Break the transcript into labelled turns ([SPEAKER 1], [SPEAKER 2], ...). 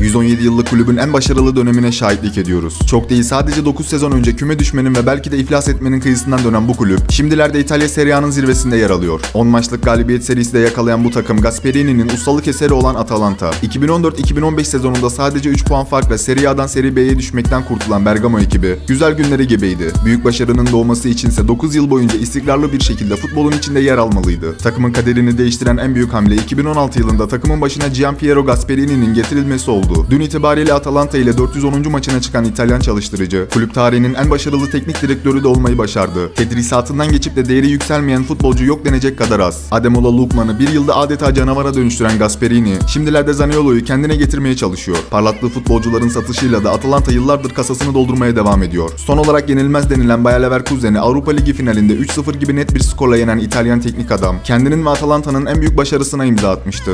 [SPEAKER 1] 117 yıllık kulübün en başarılı dönemine şahitlik ediyoruz. Çok değil sadece 9 sezon önce küme düşmenin ve belki de iflas etmenin kıyısından dönen bu kulüp, şimdilerde İtalya Serie A'nın zirvesinde yer alıyor. 10 maçlık galibiyet serisi de yakalayan bu takım Gasperini'nin ustalık eseri olan Atalanta. 2014-2015 sezonunda sadece 3 puan farkla Serie A'dan Serie B'ye düşmekten kurtulan Bergamo ekibi, güzel günleri gibiydi. Büyük başarının doğması içinse 9 yıl boyunca istikrarlı bir şekilde futbolun içinde yer almalıydı. Takımın kaderini değiştiren en büyük hamle 2016 yılında takımın başına Gianpiero Gasperini'nin getirilmesi oldu. Dün itibariyle Atalanta ile 410. maçına çıkan İtalyan çalıştırıcı, kulüp tarihinin en başarılı teknik direktörü de olmayı başardı. Tedrisatından geçip de değeri yükselmeyen futbolcu yok denecek kadar az. Ademola Lookman'ı bir yılda adeta canavara dönüştüren Gasperini, şimdilerde Zaniolo'yu kendine getirmeye çalışıyor. Parlattığı futbolcuların satışıyla da Atalanta yıllardır kasasını doldurmaya devam ediyor. Son olarak yenilmez denilen Bayer Leverkusen'i Avrupa Ligi finalinde 3-0 gibi net bir skorla yenen İtalyan teknik adam, kendinin ve Atalanta'nın en büyük başarısına imza atmıştı.